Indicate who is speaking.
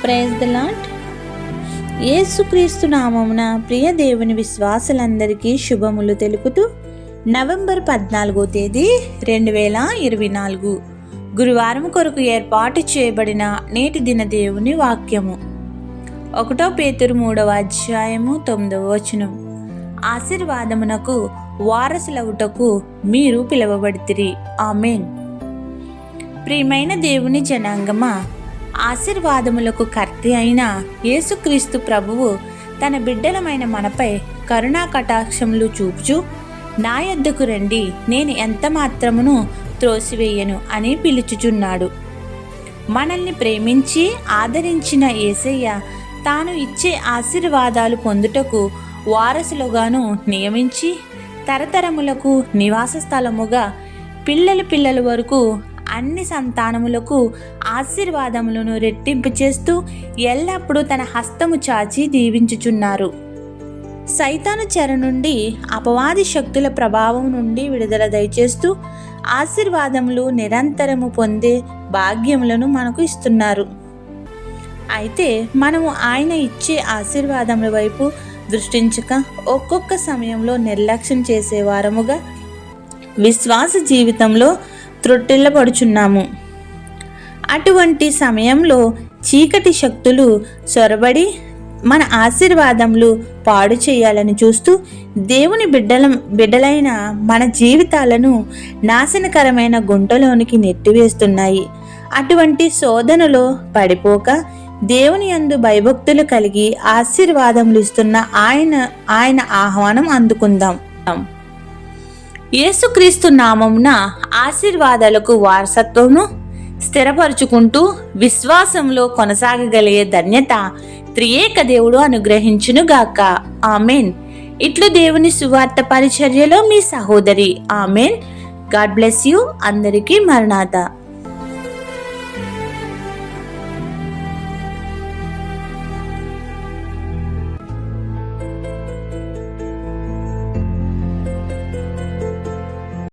Speaker 1: Praise the lot యేసుక్రీస్తు నామమున ప్రియ దేవుని విశ్వాసులందరికీ శుభములు తెలుపుతూ నవంబర్ పద్నాలుగో తేదీ రెండు వేల ఇరవై నాలుగు గురువారం కొరకు ఏర్పాటు చేయబడిన నేటి దిన దేవుని వాక్యము ఒకటో పేతురు మూడవ అధ్యాయము తొమ్మిదవ వచనం ఆశీర్వాదమునకు వారసులవుటకు మీరు పిలువబడితిరి ఆమెన్ ప్రియమైన దేవుని జనాంగమా ఆశీర్వాదములకు కర్తి అయిన యేసుక్రీస్తు ప్రభువు తన బిడ్డలమైన మనపై కరుణా కటాక్షములు చూపుచు నా యొద్దకు రండి నేను ఎంత మాత్రమును త్రోసివేయను అని పిలుచుచున్నాడు. మనల్ని ప్రేమించి ఆదరించిన యేసయ్య తాను ఇచ్చే ఆశీర్వాదాలు పొందుటకు వారసులుగాను నియమించి తరతరములకు నివాస స్థలముగా పిల్లలు పిల్లల వరకు అన్ని సంతానములకు ఆశీర్వాదములను రెట్టింపు చేస్తూ ఎల్లప్పుడూ తన హస్తము చాచి దీవించుచున్నారు. సైతాను చెర నుండి అపవాది శక్తుల ప్రభావం నుండి విడుదల దయచేస్తూ ఆశీర్వాదములు నిరంతరము పొందే భాగ్యములను మనకు ఇస్తున్నారు. అయితే మనము ఆయన ఇచ్చే ఆశీర్వాదముల వైపు దృష్టించక ఒక్కొక్క సమయంలో నిర్లక్ష్యం చేసే వారముగా విశ్వాస జీవితంలో త్రొట్టిల్లబడుచున్నాము అటువంటి సమయంలో చీకటి శక్తులు సొరబడి మన ఆశీర్వాదములు పాడు చేయాలని చూస్తూ దేవుని బిడ్డల బిడ్డలైన మన జీవితాలను నాశనకరమైన గుంటలోనికి నెట్టివేస్తున్నాయి. అటువంటి శోధనలో పడిపోక దేవుని యందు భయభక్తులు కలిగి ఆశీర్వాదములు ఇస్తున్న ఆయన ఆయన ఆహ్వానం అందుకుందాం. యేసుక్రీస్తు నామమున ఆశీర్వాదాలకు వారసత్వమును స్థిరపరుచుకుంటూ విశ్వాసంలో కొనసాగగలిగే ధన్యత త్రియేక దేవుడు అనుగ్రహించునుగాక. ఆమెన్. ఇట్లు దేవుని సువార్త పరిచర్యలో మీ సహోదరి. ఆమెన్. God bless you. అందరికీ మరణాత.